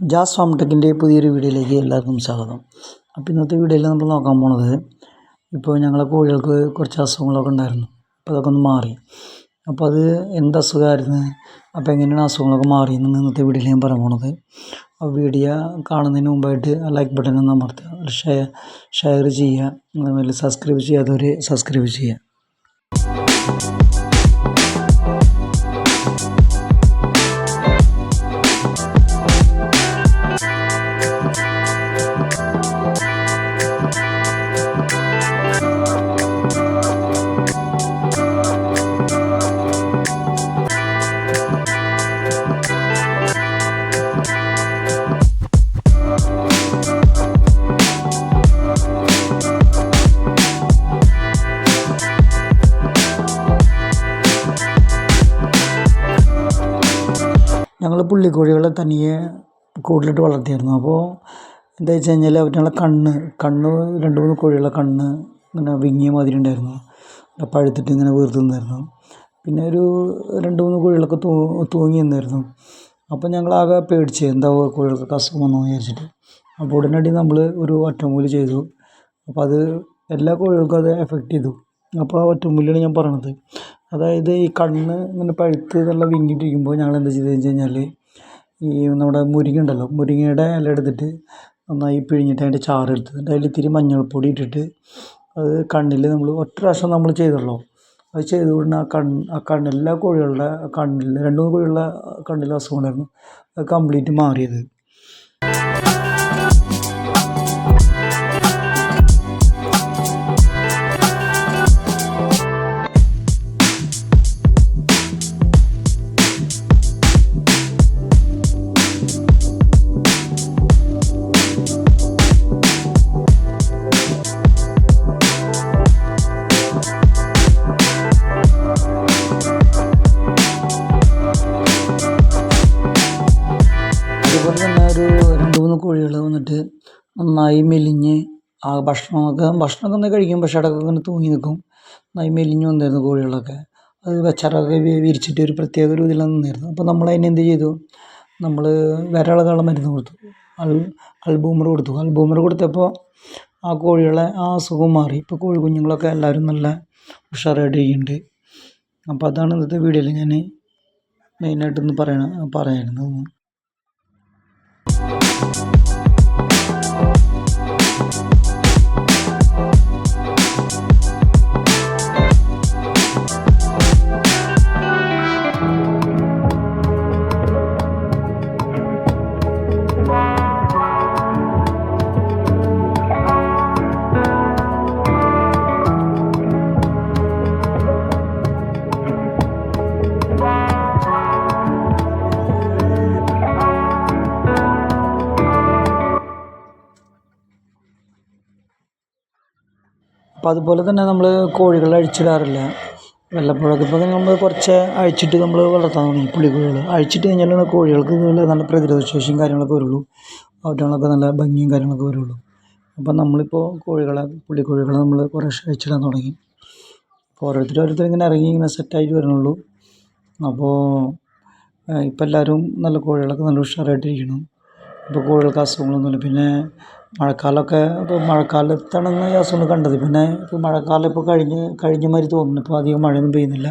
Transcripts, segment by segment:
Jazz farm ടെക്കിന്റെ പുതിയൊരു വീഡിയോയിലേക്ക് എല്ലാവർക്കും സ്വാഗതം. അപ്പോൾ ഇന്നത്തെ വീഡിയോയിൽ നമ്മൾ നോക്കാൻ പോണത് ഇപ്പോൾ ഞങ്ങളെ കോഴികൾക്ക് കുറച്ച് അസുഖങ്ങളൊക്കെ ഉണ്ടായിരുന്നു. അപ്പോൾ അതൊക്കെ ഒന്ന് മാറി. അപ്പോൾ അത് എന്ത് അസുഖമായിരുന്നു? അപ്പോൾ എങ്ങനെയാണ് അസുഖങ്ങളൊക്കെ മാറിയെന്ന് ഇന്നത്തെ വീഡിയോയിൽ ഞാൻ പറയാൻ പോണത്. ആ വീഡിയോ കാണുന്നതിന് മുമ്പായിട്ട് ആ ലൈക്ക് ബട്ടൺ ഒന്ന് അമർത്തുക. ഷെയർ ഷെയർ ചെയ്യുക. അതുപോലെ സബ്സ്ക്രൈബ് ചെയ്യാത്തവർ സബ്സ്ക്രൈബ് ചെയ്യുക. ഞങ്ങൾ പുള്ളിക്കോഴികളെ തനിയെ കൂട്ടിലിട്ട് വളർത്തിയിരുന്നു അപ്പോൾ എന്താ വെച്ച് കഴിഞ്ഞാൽ അവരുടെ കണ്ണ് കണ്ണ് രണ്ട് മൂന്ന് കോഴികളുടെ കണ്ണ് ഇങ്ങനെ വിങ്ങിയ മാതിരി ഉണ്ടായിരുന്നു. പഴുത്തിട്ട് ഇങ്ങനെ വീർത്ത് നിന്നായിരുന്നു. പിന്നെ ഒരു രണ്ട് മൂന്ന് കോഴികളൊക്കെ തൂ തൂങ്ങി നിന്നായിരുന്നു. അപ്പോൾ ആകെ പേടിച്ച് എന്താ കോഴികൾക്ക് അസുഖം വന്നു വിചാരിച്ചിട്ട്. അപ്പോൾ ഉടനടി നമ്മൾ ഒരു ഒറ്റമൂലി ചെയ്തു. അപ്പോൾ അത് എല്ലാ കോഴികൾക്കും അത് എഫക്റ്റ് ചെയ്തു. അപ്പോൾ ആ ഒറ്റമൂലിയാണ് ഞാൻ പറയണത്. അതായത് ഈ കണ്ണ് ഇങ്ങനെ പഴുത്ത് നല്ല വിങ്ങിട്ടിരിക്കുമ്പോൾ ഞങ്ങൾ എന്താ ചെയ്തതെന്ന് വെച്ച് കഴിഞ്ഞാൽ ഈ നമ്മുടെ മുരിങ്ങ ഉണ്ടല്ലോ മുരിങ്ങയുടെ ഇല എടുത്തിട്ട് നന്നായി പിഴിഞ്ഞിട്ട് അതിന്റെ ചാറ് എടുത്ത് അതിൽ ഇത്തിരി മഞ്ഞൾപ്പൊടി ഇട്ടിട്ട് അത് കണ്ണിൽ നമ്മൾ ഒറ്റ പ്രാവശ്യം നമ്മൾ ചെയ്തുള്ളൂ. അത് ചെയ്ത് ഉടനെ ആ കണ്ണ് ആ കണ്ണിലെ കോഴികളുടെ കണ്ണിൽ രണ്ട് മൂന്ന് കോഴികളുടെ കണ്ണിൽ അസുഖമുണ്ടായിരുന്നു അത് കംപ്ലീറ്റ് മാറിയത്. നന്നായി മെലിഞ്ഞ് ആ ഭക്ഷണമൊക്കെ ഭക്ഷണമൊക്കെ ഒന്ന് കഴിക്കും. പക്ഷേ ഇടയ്ക്ക് ഇങ്ങനെ തൂങ്ങി നിൽക്കും. നന്നായി മെലിഞ്ഞ് വന്നിരുന്നു കോഴികളൊക്കെ. അത് വെച്ചാറൊക്കെ വിരിച്ചിട്ട് ഒരു പ്രത്യേക ഒരു ഇതിൽ നിന്നിരുന്നു. അപ്പോൾ നമ്മൾ അതിന് എന്ത് ചെയ്തു? നമ്മൾ വിരളകളുടെ മരുന്ന് കൊടുത്തു. അൽ അൽബൂമർ കൊടുത്തു. അൽബൂമർ കൊടുത്തപ്പോൾ ആ കോഴികളെ ആ അസുഖം മാറി. ഇപ്പോൾ കോഴി കുഞ്ഞുങ്ങളൊക്കെ എല്ലാവരും നല്ല ഉഷാറായിട്ട് ഇരിക്കുന്നുണ്ട്. അപ്പോൾ അതാണ് ഇന്നത്തെ വീഡിയോയിൽ ഞാൻ മെയിനായിട്ടൊന്ന് പറയണ പറയായിരുന്നത് അപ്പോൾ അതുപോലെ തന്നെ നമ്മൾ കോഴികളെ അഴിച്ചിടാറില്ല. വല്ലപ്പോഴൊക്കെ ഇപ്പോൾ നമ്മൾ കുറച്ച് അഴിച്ചിട്ട് നമ്മൾ വളർത്താൻ തുടങ്ങി. പുള്ളിക്കോഴികൾ അഴിച്ചിട്ട് കഴിഞ്ഞാലാണ് കോഴികൾക്ക് നല്ല പ്രതിരോധ ശേഷിയും കാര്യങ്ങളൊക്കെ വരുള്ളൂ. അവറ്റങ്ങളൊക്കെ നല്ല ഭംഗിയും കാര്യങ്ങളൊക്കെ വരുള്ളൂ. അപ്പം നമ്മളിപ്പോൾ കോഴികളെ പുള്ളിക്കോഴികളെ നമ്മൾ കുറേശ്ശെ അഴിച്ചിടാൻ തുടങ്ങി. അപ്പോൾ ഓരോരുത്തർ ഓരോരുത്തർ ഇങ്ങനെ ഇറങ്ങി ഇങ്ങനെ സെറ്റായിട്ട് വരണുള്ളൂ അപ്പോൾ ഇപ്പം എല്ലാവരും നല്ല കോഴികളൊക്കെ നല്ല ഉഷാറായിട്ടിരിക്കണം ഇപ്പോൾ കോഴികൾക്ക് അസുഖങ്ങളൊന്നുമില്ല. പിന്നെ മഴക്കാലമൊക്കെ ഇപ്പോൾ മഴക്കാലത്താണ് ഈ അസുഖങ്ങൾ കണ്ടത്. പിന്നെ ഇപ്പോൾ മഴക്കാലം ഇപ്പോൾ കഴിഞ്ഞ് കഴിഞ്ഞ മാതിരി തോന്നുന്നു. ഇപ്പോൾ അധികം മഴയൊന്നും പെയ്യുന്നില്ല.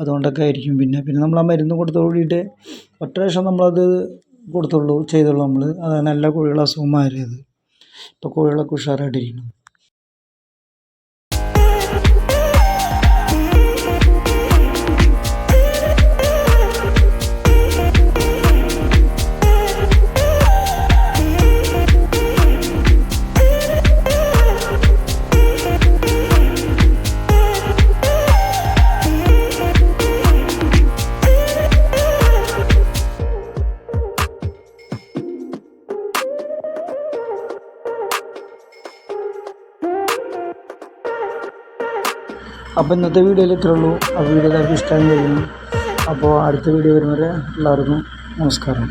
അതുകൊണ്ടൊക്കെ ആയിരിക്കും. പിന്നെ പിന്നെ നമ്മൾ ആ മരുന്ന് കൊടുത്ത് കൂടിയിട്ട് ഒറ്റ പ്രാവശ്യം നമ്മളത് കൊടുത്തുള്ളൂ ചെയ്തുള്ളൂ നമ്മൾ അതാണ് എല്ലാ കോഴികളുടെ അസുഖം മാറിയത്. ഇപ്പോൾ കോഴികളൊക്കെ ഉഷാറായിട്ടിരിക്കുന്നു. അപ്പോൾ ഇന്നത്തെ വീഡിയോയിൽ ഇത്രേ ഉള്ളൂ. ആ വീഡിയോ എല്ലാവർക്കും ഇഷ്ടമായി കഴിയുന്നു അപ്പോൾ അടുത്ത വീഡിയോ വരുന്നവരെ എല്ലാവർക്കും നമസ്കാരം.